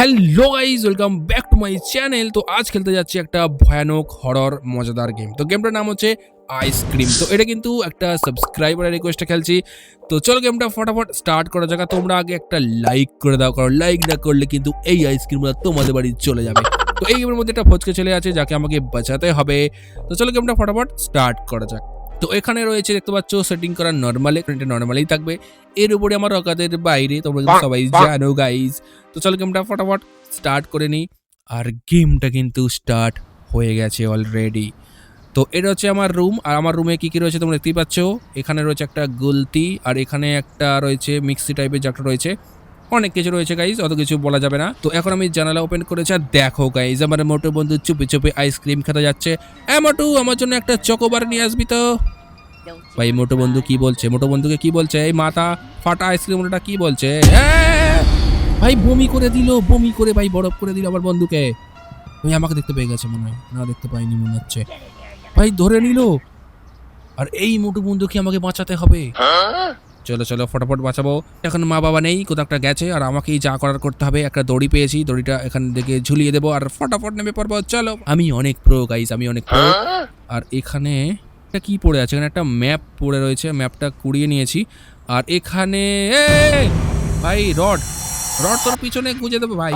Hello guys welcome back to my channel. তো আজ খেলতে যাচ্ছি একটা ভয়ানক হরর মজাদার গেম তো গেমটার নাম হচ্ছে আইসক্রিম তো এটা কিন্তু একটা সাবস্ক্রাইবারের রিকোয়েস্টে খেলছি। তো চলো গেমটা ফটাফট স্টার্ট করা যাক। তোমরা আগে একটা লাইক করে দাও, কারণ লাইক না করলে কিন্তু এই আইসক্রিমটা তোমাদের বাড়ি চলে যাবে। তো এই গেমের মধ্যে একটা ফচকে চলে আছে, যাকে আমাকে বাঁচাতে হবে। তো চলো গেমটা ফটাফট স্টার্ট করা যাক। তো এখানে রয়েছে দেখতে পাচ্ছ সেটিং করা নর্মালে এটা নর্মালেই থাকবে। এর উপরে আমার অকাদের বাইরে তোমরা সবাই জানো গাইজ তো চলো গেমটা ফটাফট স্টার্ট করে নিই। আর গেমটা কিন্তু স্টার্ট হয়ে গেছে অলরেডি তো এটা হচ্ছে আমার রুম আর আমার রুমে কি কি রয়েছে তোমরা দেখতেই পাচ্ছ? এখানে রয়েছে একটা গুলতি আর এখানে একটা রয়েছে মিক্সি টাইপের একটা রয়েছে অনেক কিছু রয়েছে গাইজ অত কিছু বলা যাবে না। তো এখন আমি জানালা ওপেন করেছি আর দেখো গাইজ আমার মোটো বন্ধু চুপি চুপি আইসক্রিম খেতে যাচ্ছে। হ্যাঁ আমার জন্য একটা চকোবার নিয়ে আসবি তো। ভাই, মোটো বন্ধু কি বলছে? মোটো বন্ধুকে কি বলছে? এই মাথা ফাটা আইসক্রিম ওটা কি বলছে! ভাই, বমি করে দিল, বমি করে, ভাই, বরফ করে দিল আমার বন্ধুকে। ভাই, আমাকে দেখতে পেয়ে গেছে মনে হয়। না, দেখতে পাইনি মনে হচ্ছে। ভাই, ধরে নিল। আর এই মোটু বন্ধুকে আমাকে বাঁচাতে হবে। চলো চলো, ফটাফট বাঁচাবো। এখন মা বাবা নেই, কোথাও একটা গেছে, আর আমাকেই যা করার করতে হবে, একটা দড়ি পেয়েছি, দড়িটা এখান থেকে ঝুলিয়ে দেবো, আর ফটাফট নেমে পড়ব, চলো। আমি অনেক প্রো গাইজ আমি অনেক প্রো আর এখানে একটা কি পড়ে আছে? এখানে একটা ম্যাপ পড়ে রয়েছে ম্যাপটা কুড়িয়ে নিয়েছি। আর এখানে ভাই রড রড তোর পিছনে গুঁজে দেবো, ভাই।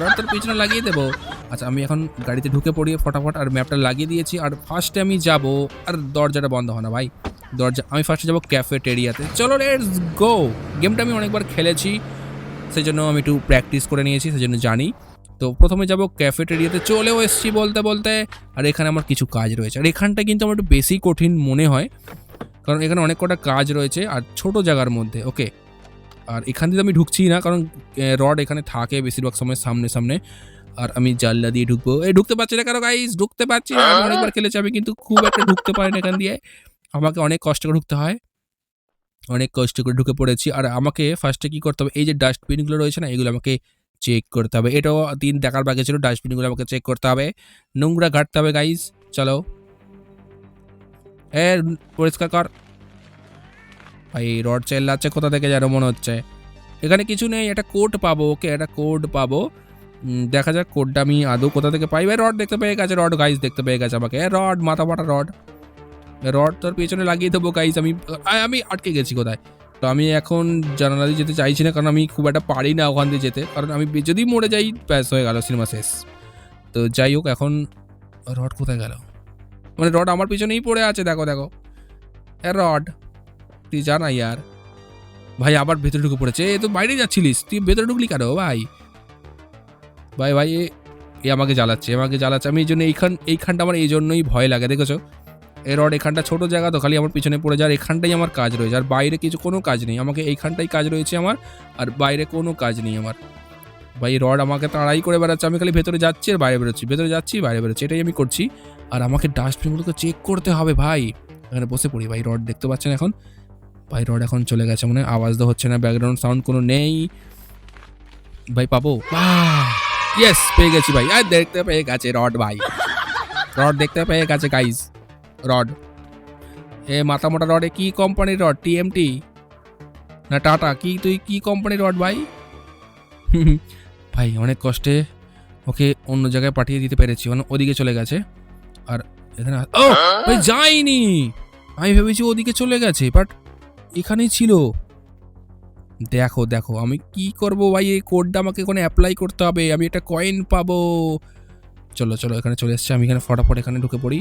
রড তোর পিছনে লাগিয়ে দেবো। আচ্ছা আমি এখন গাড়িতে ঢুকে পড়ি, ফটাফট, আর ম্যাপটা লাগিয়ে দিয়েছি। আর ফার্স্টে আমি যাব, আর দরজাটা বন্ধ হয় না, ভাই। দরজা আমি ফার্স্টে যাব ক্যাফেটেরিয়াতে চলো লেটস গো গেমটা আমি অনেকবার খেলেছি সেই জন্য আমি একটু প্র্যাকটিস করে নিয়েছি সেই জন্য জানি। তো প্রথমে যাব ক্যাফেটেরিয়াতে চলেও এসেছি বলতে বলতে আর এখানে আমার কিছু কাজ রয়েছে। আর এখানটা কিন্তু আমার একটু বেশি কঠিন মনে হয় কারণ এখানে অনেক কটা কাজ রয়েছে আর ছোট জায়গার মধ্যে ওকে আর এখান দিয়ে আমি ঢুকছি না কারণ রড এখানে থাকে বেশিরভাগ সময় সামনে সামনে আর আমি জানলা দিয়ে ঢুকবো। এই ঢুকতে পারছি না কারও গাইস ঢুকতে পারছি না। অনেকবার খেলেছি আমি কিন্তু খুব একটা ঢুকতে পারি না এখান দিয়ে। আমাকে অনেক কষ্ট করে ঢুকতে হয়। অনেক কষ্ট করে ঢুকে পড়েছি। আর আমাকে ফার্স্টে কি করতে হবে, এই যে ডাস্টবিনগুলো রয়েছে না, এগুলো আমাকে চেক করতে হবে। এটাও দিন দেখার বাকি ছিল ডাস্টবিনগুলো আমাকে চেক করতে হবে। নোংরা ঘাটতে হবে গাইজ চলো। এ, পরিষ্কার কর। ভাই, রড চেল্লাচ্ছে, কোথা থেকে যেন মনে হচ্ছে। এখানে কিছু নেই, একটা কোড পাবো ওকে একটা কোড পাবো। দেখা যাক কোডটা আমি আদৌ কোথা থেকে পাই। ভাই, রড দেখতে পেয়ে গেছে, রড গাইজ দেখতে পেয়ে গেছে আমাকে। রড, মাথা ফাটা রড। রড তোর পেছনে লাগিয়ে দেবো গাইজ আমি আমি আটকে গেছি কোথায়? তো আমি এখন জানালা দিয়ে যেতে চাইছি না, কারণ আমি খুব একটা পারি না ওখান দিয়ে যেতে। কারণ আমি যদি মরে যাই, ব্যাস হয়ে গেল, সিনেমা শেষ। তো যাই হোক, এখন রড কোথায় গেল? মানে রড আমার পিছনেই পড়ে আছে, দেখো দেখো। এ রড, তুই জানা ইয়ার। ভাই, আবার ভেতরে ঢুকে পড়েছে। এ তো বাইরে যাচ্ছিলিস? তুই ভেতরে ঢুকলি কেন, ভাই? ভাই ভাই, এ আমাকে জ্বালাচ্ছে আমাকে জ্বালাচ্ছে। আমি এই জন্য এইখান, এইখানটা আমার এই জন্যই ভয় লাগে, দেখেছ? রড এখানটা ছোট জায়গা তো, খালি আমার পিছনে পড়ে যায়, আর এখানটাই আমার কাজ রয়েছে, আর বাইরে কিছু কোনো কাজ নেই। আমাকে এইখানটাই কাজ রয়েছে আমার, আর বাইরে কোনো কাজ নেই আমার। ভাই রড আমাকে তাড়াই করে বেড়াচ্ছে, আমি খালি ভেতরে যাচ্ছি আর বাইরে বেরোচ্ছি, ভেতরে যাচ্ছি, বাইরে বেরোচ্ছি, এটাই আমি করছি। আর আমাকে ডাস্টবিনগুলোকে চেক করতে হবে ভাই। এখানে বসে পড়ি, ভাই, রড দেখতে পাচ্ছেন এখন? ভাই, রড এখন চলে গেছে মানে আওয়াজ তো হচ্ছে না, ব্যাকগ্রাউন্ড সাউন্ড কোনো নেই। ভাই, পাবো? ইয়েস পেয়ে গেছি ভাই। আর দেখতে পেয়ে গেছে রড ভাই। রড দেখতে পেয়ে গেছে গাইজ রড। এ মাথা মোটা রডে কি কোম্পানির রড? টিএমটি না টাটা কি তুই কি কোম্পানির রড ভাই? ভাই অনেক কষ্টে ওকে অন্য জায়গায় পাঠিয়ে দিতে পেরেছি মানে ওদিকে চলে গেছে। আর এখানে ও ভাই যাইনি। আমি ভেবেছি ওদিকে চলে গেছে বাট এখানেই ছিল। দেখো দেখো আমি কি করব ভাই? এই কোডটা আমাকে এখানে অ্যাপ্লাই করতে হবে আমি একটা কয়েন পাবো। চলো চলো এখানে চলে এসছে আমি এখানে ফটাফট এখানে ঢুকে পড়ি।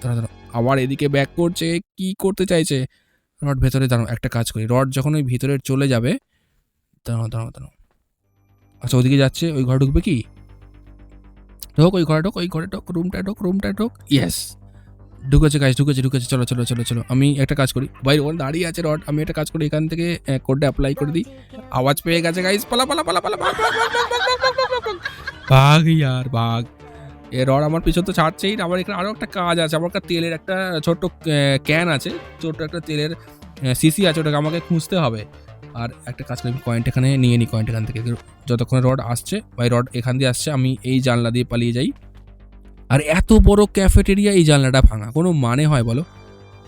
দাঁড়া আবার এদিকে ব্যাক করছে কি করতে চাইছে রড ভেতরে দাঁড়ো একটা কাজ করি রড যখন ওই ভিতরে চলে যাবে দাঁড়ানো দাঁড়ানো দাঁড়ানো আচ্ছা ওদিকে যাচ্ছে ওই ঘরে ঢুকবে কি ঢোক ওই ঘরে ঢোক ওই ঘরে ঢোক রুমটা ঢোক রুমটা ঢোক ইয়েস ঢুকেছে কাজ ঢুকেছে ঢুকেছে চলো চলো চলো চলো আমি একটা কাজ করি ভাই ওখানে দাঁড়িয়ে আছে রড আমি একটা কাজ করি এখান থেকে কোডটা অ্যাপ্লাই করে দিই আওয়াজ পেয়ে গেছে গাইজ পালা পালা পালা পালা ভাগ ইয়ার ভাগ এ রড আমার পিছন তো ছাড়ছেই না, আমার এখানে আরও একটা কাজ আছে আমার একটা তেলের একটা ছোট্ট ক্যান আছে ছোট্ট একটা তেলের সিসি আছে ওটাকে আমাকে খুঁজতে হবে। আর একটা কাজ করি কয়েন্ট এখানে নিয়ে নিই কয়েন্ট এখান থেকে। যতক্ষণ রড আসছে ভাই রড এখান দিয়ে আসছে আমি এই জানলা দিয়ে পালিয়ে যাই। আর এত বড় ক্যাফেটেরিয়া এই জানলাটা ভাঙা কোনো মানে হয় বলো?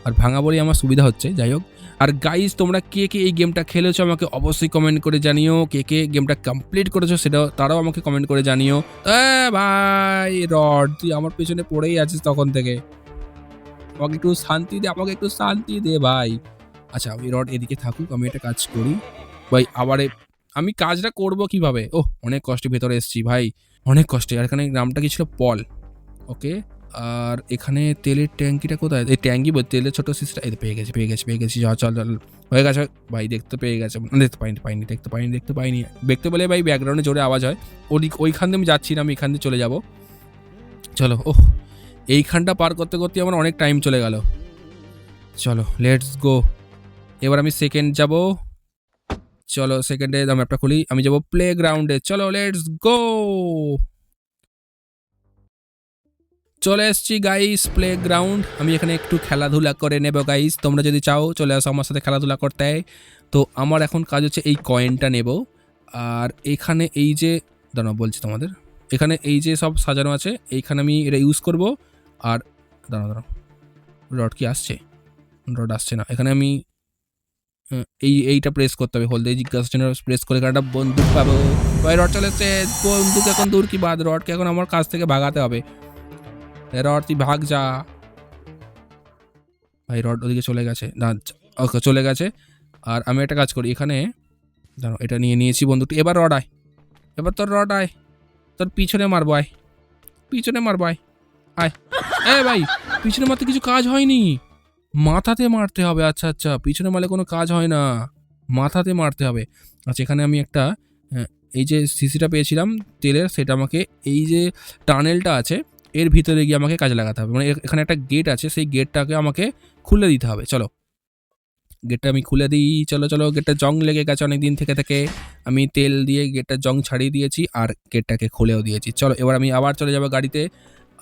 আর ভাঙা বলেই আমার সুবিধা হচ্ছে, যাই হোক। আর গাইজ তোমরা কে কে এই গেমটা খেলেছো আমাকে অবশ্যই কমেন্ট করে জানিও। কে কে গেমটা কমপ্লিট করেছ সেটাও, তারাও আমাকে কমেন্ট করে জানিও। ভাই, রড, তুই আমার পেছনে পড়েই আছিস তখন থেকে। আমাকে একটু শান্তি দে, আমাকে একটু শান্তি দে ভাই। আচ্ছা আমি রড এদিকে থাকুক, আমি একটা কাজ করি। ভাই, আবার আমি কাজটা করব কীভাবে? ওহ, অনেক কষ্টে ভেতরে এসেছি ভাই। অনেক কষ্টে, আর এখানে নামটা কি ছিল? পল। ওকে আর এখানে তেলের ট্যাঙ্কিটা কোথায়? এই ট্যাঙ্কি বল, তেলের ছোটো সিস্টার এই পেয়ে গেছি পেয়ে গেছি পেয়ে গেছি চল চল চল, হয়ে গেছে। ভাই, দেখতে পেয়ে গেছে। দেখতে পাইনি পাইনি, দেখতে পাইনি দেখতে পাইনি। দেখতে পেলে ভাই ব্যাকগ্রাউন্ডে জোরে আওয়াজ হয়। ওদিক, ওইখান দিয়ে আমি যাচ্ছি না, আমি এখান দিয়ে চলে যাব। চলো, ওহ, এইখানটা পার করতে করতে আমার অনেক টাইম চলে গেল। চলো লেটস গো এবার আমি সেকেন্ড যাব। চলো সেকেন্ডে ম্যাপটা খুলি, আমি যাব প্লে গ্রাউন্ডে চলো লেটস গো চলে এসছি গাইস প্লে গ্রাউন্ড আমি এখানে একটু খেলাধুলা করে নেব গাইস তোমরা যদি চাও, চলে আসো আমার সাথে খেলাধুলা করতে। তো আমার এখন কাজ হচ্ছে এই কয়েনটা নেব। আর এখানে এই যে, দাঁড়াও বলছি তোমাদের। এখানে এই যে সব সাজানো আছে, এইখানে আমি এটা ইউজ করব। আর দাঁড়াও দাঁড়াও। রড কি আসছে? রড আসছে না। এখানে আমি এই, এইটা প্রেস করতে হবে। হলদে জিজ্ঞাসা প্রেস করে একটা বন্দুক পাবো। ভাই রড চলে এসছে বন্দুক এখন দূর কি বাদ? রডকে এখন আমার কাছ থেকে ভাগাতে হবে। রড তুই ভাগ যা ভাই রড ওদিকে চলে গেছে। না, ওকে, চলে গেছে। আর আমি একটা কাজ করি, এখানে দাঁড়াও, এটা নিয়ে নিয়েছি বন্দুকটি এবার রড আয়। এবার তোর রড আয়। তোর পিছনে মারবো, আয়। পিছনে মারবো, আয়। আয়। এ ভাই, পিছনে মারতে কিছু কাজ হয়নি। মাথাতে মারতে হবে আচ্ছা আচ্ছা পিছনে মারলে কোনো কাজ হয় না। মাথাতে মারতে হবে। আচ্ছা এখানে আমি একটা এই যে সিসিটা পেয়েছিলাম, তেলের, সেটা আমাকে এই যে টানেলটা আছে এর ভিতরে গিয়ে আমাকে কাজে লাগাতে হবে। মানে এখানে একটা গেট আছে, সেই গেটটাকে আমাকে খুলে দিতে হবে। চলো। গেটটা আমি খুলে দিই। চলো চলো। গেটটা জং লেগে গেছে অনেক দিন থেকে থেকে। আমি তেল দিয়ে গেটটা জং ছাড়িয়ে দিয়েছি আর গেটটাকে খুলেও দিয়েছি। চলো, এবার আমি আবার চলে যাব গাড়িতে।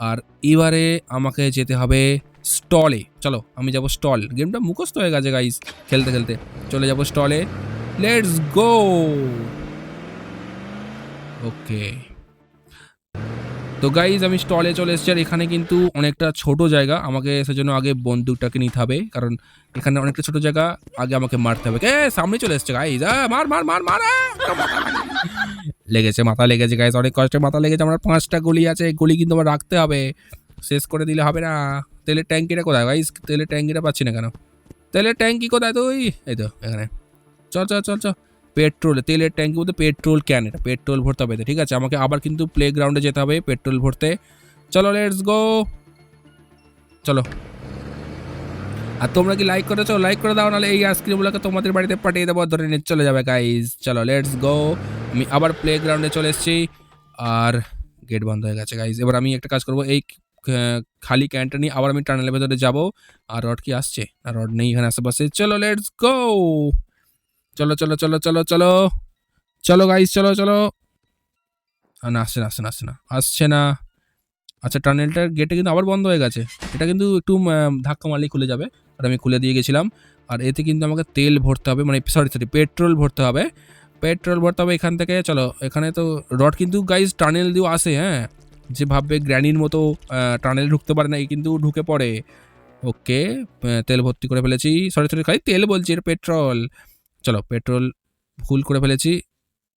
আর এবারে আমাকে যেতে হবে স্টলে চলো, আমি যাব স্টল গেমটা মুখস্থ হয়ে গেছে গাইস খেলতে খেলতে। চলে যাব স্টলে লেটস গো ওকে তো গাইজ আমি স্টলে চলে এসেছি আর এখানে কিন্তু অনেকটা ছোট জায়গা। আমাকে সেজন্য আগে বন্দুকটাকে নিতে হবে, কারণ এখানে অনেকটা ছোট জায়গা, আগে আমাকে মারতে হবে। কে সামনে চলে এসছে গাইজ মার মার মার মার লেগেছে, মাথা লেগেছে গাইজ অনেক কষ্টে মাথা লেগেছে। আমার পাঁচটা গুলি আছে, গুলি কিন্তু আমার রাখতে হবে। শেষ করে দিলে হবে না। তেলের ট্যাঙ্কিটা কোথায় গাইজ তেলের ট্যাঙ্কিটা পাচ্ছি না কেন? তেলের ট্যাঙ্কি কোথায় তুই? এই তো, এখানে। চল চল চল চল। পেট্রোল, তেলের ট্যাঙ্কি বলতে পেট্রোল ক্যান এটা, পেট্রোল ভরতে হবে ঠিক আছে? আমাকে আবার কিন্তু প্লে গ্রাউন্ডে যেতে হবে, পেট্রোল ভরতে। চলো লেটস গো চলো। আর তোমরা কি লাইক করেছ? লাইক করে দাও, নাহলে এই আইসক্রিমগুলোকে তোমাদের বাড়িতে পাঠিয়ে দেবো, ধরে নিয়ে চলে যাবে গাইজ চলো লেটস গো আমি আবার প্লে গ্রাউন্ডে চলে এসেছি। আর গেট বন্ধ হয়ে গেছে গাইজ এবার আমি একটা কাজ করব, এই খালি ক্যানটা নিয়ে আবার আমি টানেলের ভেতরে যাব। আর রড কি আসছে? আর রড নেই এখানে আশেপাশে। চলো লেটস গো চলো চলো চলো চলো চলো। চলো গাইজ চলো চলো। না, আসছে না আসছে না আসছে না আসছে না। আচ্ছা টানেলটার গেটে কিন্তু আবার বন্ধ হয়ে গেছে। এটা কিন্তু একটু ধাক্কা মারলেই খুলে যাবে। আর আমি খুলে দিয়ে গেছিলাম। আর এতে কিন্তু আমাকে তেল ভরতে হবে মানে সরি সরি পেট্রোল ভরতে হবে। পেট্রোল ভরতে হবে এখান থেকে, চলো, এখানে তো রড কিন্তু গাইজ টানেল দিয়েও আসে হ্যাঁ। যে ভাববে গ্র্যানির মতো টানেল ঢুকতে পারে না, এই কিন্তু ঢুকে পড়ে। ওকে তেল ভর্তি করে ফেলেছি। সরি সরি খালি তেল বলছি, এটা পেট্রোল চলো, পেট্রোল ফুল করে ফেলেছি।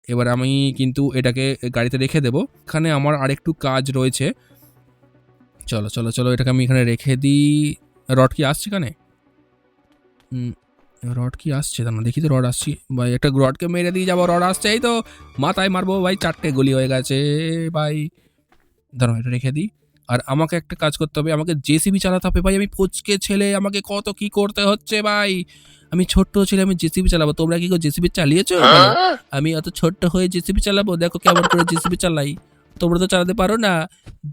এবার আমি কিন্তু এটাকে গাড়িতে রেখে দেবো। এখানে আমার আরেকটু কাজ রয়েছে। চলো চলো চলো, এটাকে আমি এখানে রেখে দিই। রড কি আসছে এখানে? রড কি আসছে? না দেখি তো রড আসছি ভাই, একটা রডকে মেরে দিয়ে যাব, রড আসছে, এই তো। মাথায় মারবো, ভাই, চারটে গুলি হয়ে গেছে, ভাই। ধরো এটা রেখে দিই। আর আমাকে একটা কাজ করতে হবে আমাকে জেসিবি চালাতে হবে ভাই। আমি পুচকে ছেলে আমাকে কত কি করতে হচ্ছে ভাই। আমি ছোট্ট ছেলে আমি জেসিবি চালাবো। তোমরা কি জেসিবি চালিয়েছো আমি অত ছোট্ট হয়ে জেসিবি চালাবো? দেখো কেমন করে জেসিবি চালাই। তোমরা তো চালাতে পারো না।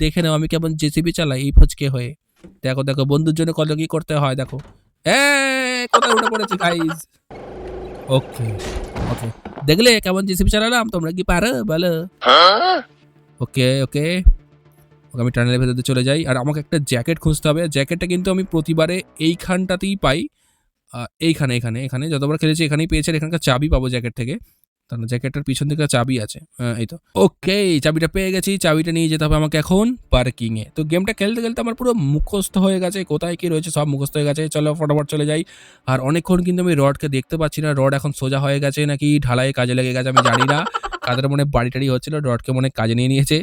দেখে নাও আমি কেমন জেসিবি চালাই এই ফুচকে হয়ে। দেখো দেখো বন্ধুর জন্য কত কি করতে হয় দেখো। এ কোথায় উঠে পড়েছে গাইস ওকে ওকে দেখলে কেমন জেসিবি চালালাম? তোমরা কি পারো? বলো। ওকে ওকে ওকে আমি টানেলের ভেতরে চলে যাই। আর আমাকে একটা জ্যাকেট খুঁজতে হবে। জ্যাকেটটা কিন্তু আমি প্রতিবারে এইখানটাতেই পাই। এইখানে, এখানে এখানে। যতবার খেলেছি এখানেই পেয়েছি। এখানকার চাবি পাবো জ্যাকেট থেকে। তার জ্যাকেটটার পিছন দিকে চাবি আছে। এই তো। ওকে চাবিটা পেয়ে গেছি। চাবিটা নিয়ে যেতে হবে আমাকে এখন পার্কিংয়ে তো গেমটা খেলতে খেলতে আমার পুরো মুখস্থ হয়ে গেছে। কোথায় কী রয়েছে সব মুখস্থ হয়ে গেছে। চলো ফটাফট চলে যাই। আর অনেকক্ষণ কিন্তু আমি রডকে দেখতে পাচ্ছি না। রড এখন সোজা হয়ে গেছে নাকি? ঢালাই কাজে লেগে গেছে, আমি জানি না। তাদের মনে বাড়ি টাড়ি হচ্ছিল? রডকে মনে কাজে নিয়ে নিয়েছে।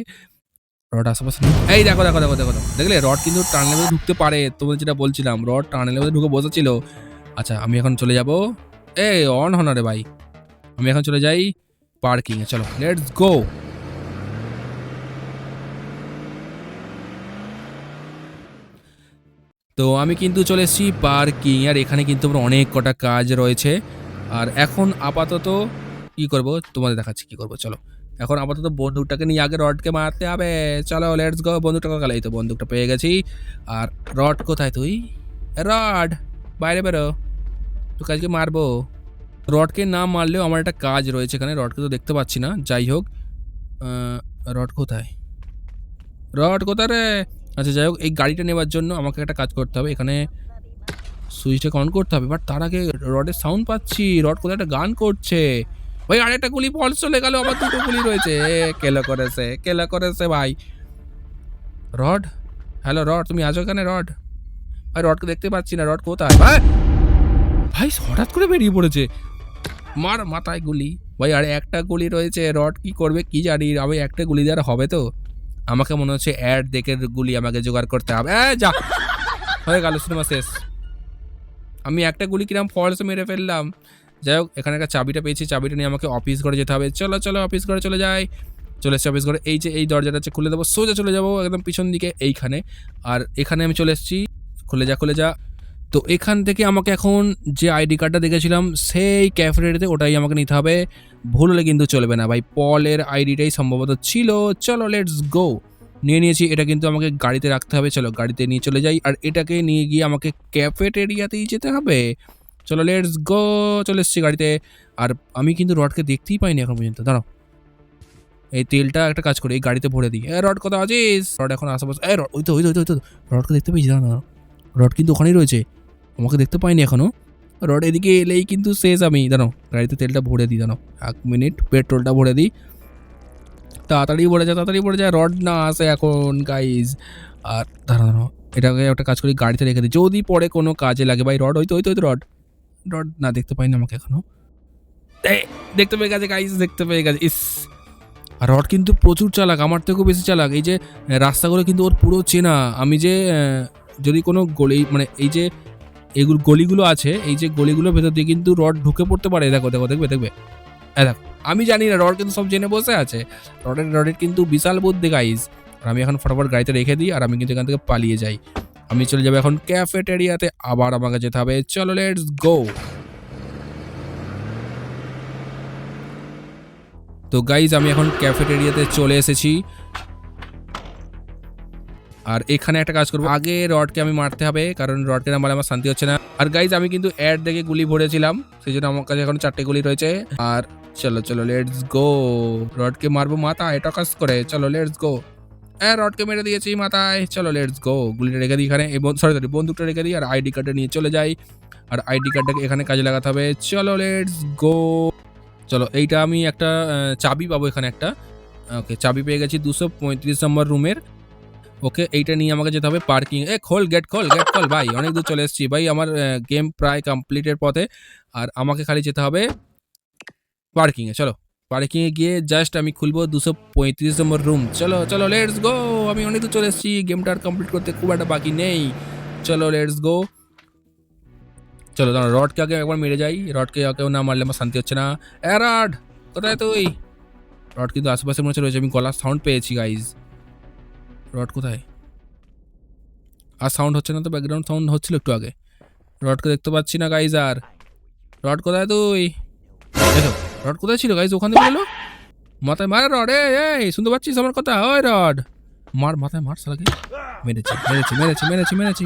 রড আশেপাশে এই দেখো দেখো দেখো দেখো দেখো। দেখলে রড কিন্তু টানেলের মধ্যে ঢুকতে পারে তোমাদের যেটা বলছিলাম, রড টানেলের মধ্যে ঢুকে বসেছিল। আচ্ছা আমি এখন চলে যাব। এই অন হন রে ভাই। আমি এখন চলে যাই পার্কিং এ, চলো লেটস গো তো আমি কিন্তু চলে এসেছি পার্কিং আর এখানে কিন্তু আমার অনেক কটা কাজ রয়েছে। আর এখন আপাতত কি করব? তোমাদের দেখাচ্ছি কি করব, চলো। এখন আপাতত বন্দুকটাকে নিয়ে আগে রডকে মারতে হবে। চলো লেটস গো বন্দুকটা কালে এই তো বন্দুকটা পেয়ে গেছি। আর রড কোথায় তুই? রড, বাইরে বেরো। তোকে আজকে মারবো। রডকে না মারলেও আমার একটা কাজ রয়েছে এখানে। রডকে তো দেখতে পাচ্ছি না। যাই হোক রড কোথায়? রড কোথায় রে? আচ্ছা যাই হোক, এই গাড়িটা নেওয়ার জন্য আমাকে একটা কাজ করতে হবে। এখানে সুইচটাকে অন করতে হবে। বাট তার আগে রডের সাউন্ড পাচ্ছি। রড কোথায়? একটা গান করছে। ভাই আরেকটা গুলি ফলস চলে গেল, আবার দুটো গুলি রয়েছে। কেলো করেছে কেলো করেছে ভাই। রড? হ্যালো রড, তুমি আছো এখানে রড? ভাই, রডকে দেখতে পাচ্ছি না, রড কোথায়? ভাই! ভাই, হঠাৎ করে বেরিয়ে পড়েছে। মার মাথায় গুলি। ভাই, আর একটা গুলি রয়েছে, রড কি করবে কি জানি, আমি একটা গুলি দেওয়ার হবে তো? আমাকে মনে হচ্ছে অ্যাড দেখে গুলি আমাকে জোগাড় করতে হবে। যা! হয়ে গেল, সিনেমা শেষ। আমি একটা গুলি কিরাম ফলস মেরে ফেললাম। যাই হোক, এখানে একটা চাবিটা পেয়েছি, চাবিটা নিয়ে আমাকে অফিস ঘরে যেতে হবে। চলো চলো অফিস ঘরে চলে যাই। চলে এসছি অফিস ঘরে। এই যে, এই দরজাটা হচ্ছে খুলে দেবো। সোজা চলে যাব একদম পিছন দিকে এইখানে। আর এখানে আমি চলে এসেছি। খুলে যা খুলে যা। তো এখান থেকে আমাকে এখন যে আইডি কার্ডটা দেখেছিলাম, সেই ক্যাফেটেরিয়াতে ওটাই আমাকে নিতে হবে। ভুল হলে কিন্তু চলবে না ভাই। পলের আইডিটাই সম্ভবত ছিল। চলো লেটস গো নিয়ে নিয়েছি। এটা কিন্তু আমাকে গাড়িতে রাখতে হবে। চলো, গাড়িতে নিয়ে চলে যাই। আর এটাকে নিয়ে গিয়ে আমাকে ক্যাফেটেরিয়াতেই যেতে হবে। চলো লেটস গো চলে এসছি গাড়িতে। আর আমি কিন্তু রডকে দেখতেই পাইনি এখন পর্যন্ত দাঁড়াও। এই তেলটা একটা কাজ করি এই গাড়িতে ভরে দিই। এ রড কোথাও আছিস? রড এখন আশেপাশে এ রড ওই তো ওই তো ওই তো, রডকে দেখতে পেয়েছি দাঁড়া দাঁড়াও রড কিন্তু ওখানেই রয়েছে। আমাকে দেখতে পাইনি এখনও রড এদিকে এলেই কিন্তু শেষ আমি। দাঁড়াও গাড়িতে তেলটা ভরে দিই দাঁড়াও। এক মিনিট পেট্রোলটা ভরে দিই। তাড়াতাড়ি ভরে যায় তাড়াতাড়ি ভরে যায় রড না আসে এখন গাইজ আর দাঁড়াও এটাকে একটা কাজ করি গাড়িতে রেখে দিই। যদি পরে কোনো কাজে লাগে ভাই রড ওই তো ওই তো রড। রড না দেখতে পাইনি আমাকে এখনও। এই, দেখতে পেয়ে গেছে গাইজ দেখতে পেয়ে গেছে ইস। আর রড কিন্তু প্রচুর চালাক আমার থেকেও বেশি চালাক। এই যে রাস্তাগুলো কিন্তু ওর পুরো চেনা। আমি যে যদি কোনো গলি মানে এই যে এগুলো গলিগুলো আছে এই যে গলিগুলোর ভেতর দিয়ে কিন্তু রড ঢুকে পড়তে পারে। দেখো দেখো দেখবে দেখবে। হ্যাঁ দেখো আমি জানি না রড কিন্তু সব জেনে বসে আছে। রডের রডের কিন্তু বিশাল বুদ্ধি গাইজ আর আমি এখন ফটাফট গাড়িতে রেখে দিই আর আমি কিন্তু এখান থেকে পালিয়ে যাই। আমি চলে যাব এখন ক্যাফেটেরিয়াতে আবার আমাকে যেতে হবে। চলো লেটস গো তো গাইজ আমি এখন ক্যাফেটেরিয়াতে চলে এসেছি। আর এখানে একটা কাজ করব। আগে রডকে আমি মারতে হবে, কারণ রডকে না মারলে আমার শান্তি হচ্ছে না। আর গাইজ আমি কিন্তু অ্যাড দেখে গুলি ভরেছিলাম সেই জন্য আমার কাছে এখন চারটে গুলি রয়েছে। আর চলো চলো লেটস গো রডকে মারবো মাথা, এটা কাজ করে। চলো লেটস গো হ্যাঁ রডকে মেরে দিয়েছি মাথায়। চলো লেটস গো গুলিটা রেখে দিই এখানে। সরি সরি বন্দুকটা রেখে দিই আর আইডি কার্ডটা নিয়ে চলে যাই। আর আইডি কার্ডটাকে এখানে কাজে লাগাতে হবে। চলো লেটস গো চলো, এইটা আমি একটা চাবি পাবো এখানে একটা। ওকে, চাবি পেয়ে গেছি দুশো পঁয়ত্রিশ নম্বর রুমের ওকে, এইটা নিয়ে আমাকে যেতে হবে পার্কিং এ খোল গেট খোল গেট খোল, ভাই, অনেক দূর চলে এসেছি। ভাই, আমার গেম প্রায় কমপ্লিটের পথে। আর আমাকে খালি যেতে হবে পার্কিংয়ে চলো। পার্কিংয়ে গিয়ে জাস্ট আমি খুলবো দুশো পঁয়ত্রিশ নম্বর রুম চলো চলো লেটস গো আমি অনেক দূর চলে এসেছি গেমটা আর কমপ্লিট করতে খুব একটা বাকি নেই। চলো লেটস গো চলো দাঁড়া রডকে আগে একবার মেরে যাই। রডকে কেউ না মারলে আমার শান্তি হচ্ছে না। এ রড কোথায় তুই? রড কিন্তু আশেপাশে মনে রয়েছে, আমি গলার সাউন্ড পেয়েছি গাইজ রড কোথায়? আর সাউন্ড হচ্ছে না তো ব্যাকগ্রাউন্ড সাউন্ড হচ্ছিল একটু আগে। রডকে দেখতে পাচ্ছি না গাইজ আর। রড কোথায় তুই? দেখো রড কোথায় ছিল গাইজ ওখান থেকে মাথায় মারে রড এ এই, শুনতে পাচ্ছিস আমার কথা? ওই রড। মার, মাথায় মার সালাকে মেরেছি মেরেছি মেরেছি মেরেছি মেরেছি।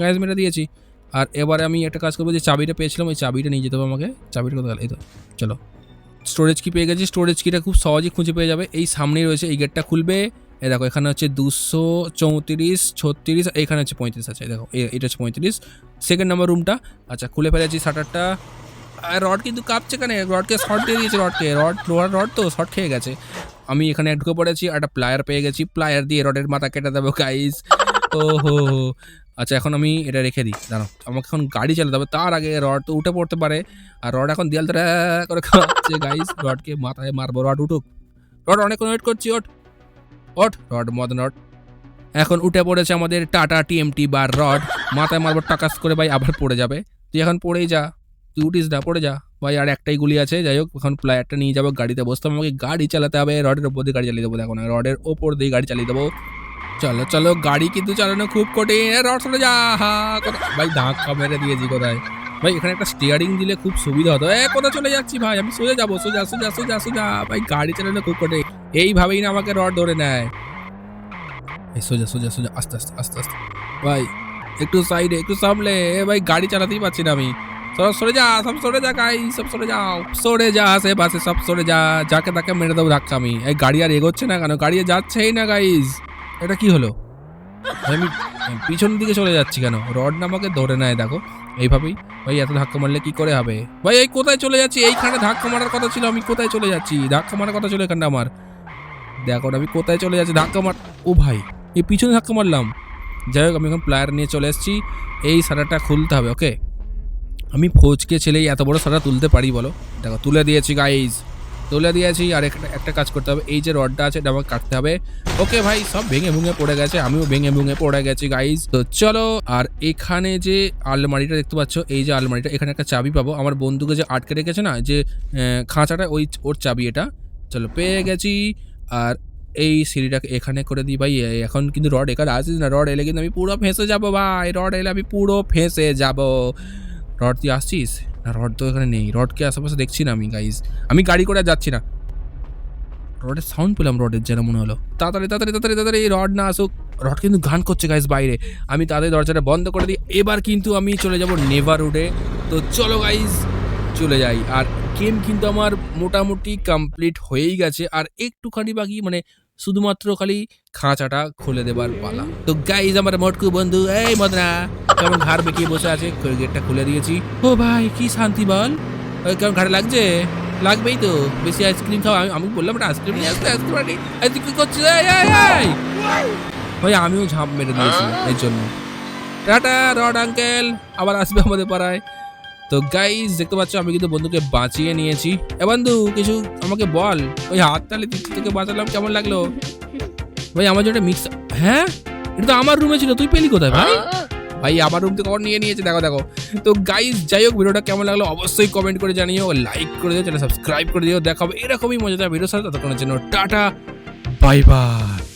গাইজ মেরে দিয়েছি। আর এবারে আমি একটা কাজ করব, যে চাবিটা পেয়েছিলাম, ওই চাবিটা নিয়ে যেতে হবে আমাকে। চাবিটা কোথায় গেল? এই তো, চলো। স্টোরেজ কি পেয়ে গেছি। স্টোরেজ কিটা খুব সহজেই খুঁজে পেয়ে যাবে। এই সামনেই রয়েছে, এই গেটটা খুলবে। এ দেখো, এখানে হচ্ছে দুশো চৌত্রিশ, ছত্রিশ এখানে হচ্ছে পঁয়ত্রিশ আছে। দেখো এটা হচ্ছে পঁয়ত্রিশ। সেকেন্ড নাম্বার রুমটা আচ্ছা খুলে ফেলেছি শাটারটা রড কিন্তু কাঁপছে কেন? রডকে শর্ট দিয়ে দিয়েছে, রডকে। রড, লোহার রড তো, শর্ট খেয়ে গেছে। আমি এখানে ঢুকে পড়েছি একটা প্লায়ার পেয়ে গেছি। প্লায়ার দিয়ে রডের মাথা কেটে দেবো গাইস ও হো হো আচ্ছা এখন আমি এটা রেখে দিই। দাঁড়াও, আমাকে এখন গাড়ি চালাতে হবে। তার আগে রড তো উঠে পড়তে পারে। আর রড এখন দেয়াল তারা করে খাচ্ছে গাইস রডকে মাথায় মারবো। রড উঠুক। রড, অনেকক্ষণ ওয়েট করছি ওট ওট রড, মদন রড এখন উঠে পড়েছে আমাদের টাটা টিএমটি বা রড। মাথায় মারবো, টাকাস করে ভাই, আবার পড়ে যাবে। তুই এখন পড়েই যা। তুই উঠিস না, পড়ে যা। ভাই, আর একটাই গুলি আছে, যাই হোক, এখন প্লায়ারটা নিয়ে যাব গাড়িতে। বসতে আমাকে গাড়ি চালাতে হবে, রডের ওপর দিয়ে গাড়ি চালিয়ে দেবো, দেখো না, রডের ওপর দিয়ে গাড়ি চালিয়ে দেবো। চলো চলো, গাড়ি কিন্তু চালানো খুব কঠিন। রড, চলে যা, হা ভাই, ধাক্কা মেরে দিয়েছি কোথায়? ভাই, এখানে একটা স্টিয়ারিং দিলে খুব সুবিধা হতো। এ, কোথায় চলে যাচ্ছি ভাই? আমি সোজা যাব, সোজা সোজা সোজা সোজা। ভাই, গাড়ি চালানো খুব কঠিন। এইভাবেই না আমাকে রড ধরে নেয়। সোজা সোজা সোজা, আস্তে আস্তে আস্তে আস্তে। ভাই, একটু সাইডে, একটু সামলে। এ, ভাই, গাড়ি চালাতেই পারছি না আমি। সব সরে যা সব সরে যা গাই সব সরে যাও সরে যা আশে পাশে সব সরে যা যাকে তাকে মেরে দেবো ধাক্কা আমি এই গাড়ি আর এগোচ্ছে না কেন গাড়ি যাচ্ছেই না গাইজ এটা কি হলো? আমি পিছন দিকে চলে যাচ্ছি কেন রড না আমাকে ধরে নেয় দেখো এইভাবেই ভাই এত ধাক্কা মারলে কি করে হবে? ভাই এই কোথায় চলে যাচ্ছি? এইখানে ধাক্কা মারার কথা ছিল আমি কোথায় চলে যাচ্ছি? ধাক্কা মারার কথা ছিল এখানটা আমার। দেখো আমি কোথায় চলে যাচ্ছি? ধাক্কা মার ও ভাই এই পিছনে ধাক্কা মারলাম। যাই হোক আমি এখন প্লায়ার নিয়ে চলে এসেছি। এই সারাটা খুলতে হবে ওকে আমি ফৌজকে ছেলেই এত বড় সারা তুলতে পারি বলো? দেখো, তুলে দিয়েছি গাইজ তুলে দিয়েছি, আর একটা একটা কাজ করতে হবে। এই যে রডটা আছে, এটা আমাকে কাটতে হবে। ওকে ভাই, সব ভেঙে ভুঙে পড়ে গেছে, আমিও ভেঙে ভুঙে পড়ে গেছি গাইজ তো চলো, আর এখানে যে আলমারিটা দেখতে পাচ্ছ, এই যে আলমারিটা, এখানে একটা চাবি পাবো। আমার বন্ধুকে যে আটকে রেখেছে না, যে খাঁচাটা, ওই ওর চাবি এটা। চলো, পেয়ে গেছি। আর এই সিঁড়িটাকে এখানে করে দিই ভাই। এখন কিন্তু রড এখানে আসিস না। রড এলে কিন্তু আমি পুরো ফেঁসে যাব ভাই। রড এলে আমি পুরো ফেঁসে যাব। রড তুই আসছিস? না, রড তো এখানে নেই। রডকে আশেপাশে দেখছি না আমি গাইজ আমি গাড়ি করে যাচ্ছি না। রডের সাউন্ড পেলাম, রডের যেন মনে হলো। তাড়াতাড়ি তাড়াতাড়ি তাড়াতাড়ি তাড়াতাড়ি রড না আসুক। রড কিন্তু গান করছে গাইজ বাইরে। আমি তাদের দরজাটা বন্ধ করে দিই। এবার কিন্তু আমি চলে যাব নেভার রোডে তো চলো গাইজ চলে যাই। আর গেম কিন্তু আমার মোটামুটি কমপ্লিট হয়েই গেছে। আর একটুখানি বাকি মানে শুধুমাত্র খালি খাঁচাটা খুলে দেবার পালা। তো গাইজ আমার মটকু বন্ধু, এই মদনা, কেমন ঘাড় বেঁকিয়ে বসে আছে? গেটটা খুলে দিয়েছি। ও ভাই, কি শান্তি বল? কেমন ঘাড়ে লাগছে? লাগবেই তো। বেশি আইসক্রিম খাও, আমি বললাম একটা আইসক্রিম নিয়ে আসতে আইসক্রিম আনি তুই কি করছিস! ভাই, আমিও ঝাঁপ মেরে দিয়েছি এর জন্য। Tata, rod uncle. আবার আসবে আমাদের পাড়ায়। তো গাইজ দেখতে পাচ্ছ, আমি কিন্তু বন্ধুকে বাঁচিয়ে নিয়েছি। এ বন্ধু, কিছু আমাকে বল, ওই হাত তালে থেকে বাঁচালাম, কেমন লাগল? ভাই, আমার জন্য মিক্স হ্যাঁ? এটা তো আমার রুমে ছিল, তুই পেলি কোথায় ভাই? ভাই, আমার রুম থেকে কখন নিয়ে নিয়েছে, দেখো দেখো। তো গাইজ যাই হোক, ভিডিওটা কেমন লাগল, অবশ্যই কমেন্ট করে জানিও লাইক করে দিও চ্যানেল সাবস্ক্রাইব করে দিও দেখাবো এরকমই মজাদার ভিডিও সাথে, ততক্ষণের জন্য টাটা বাই বাই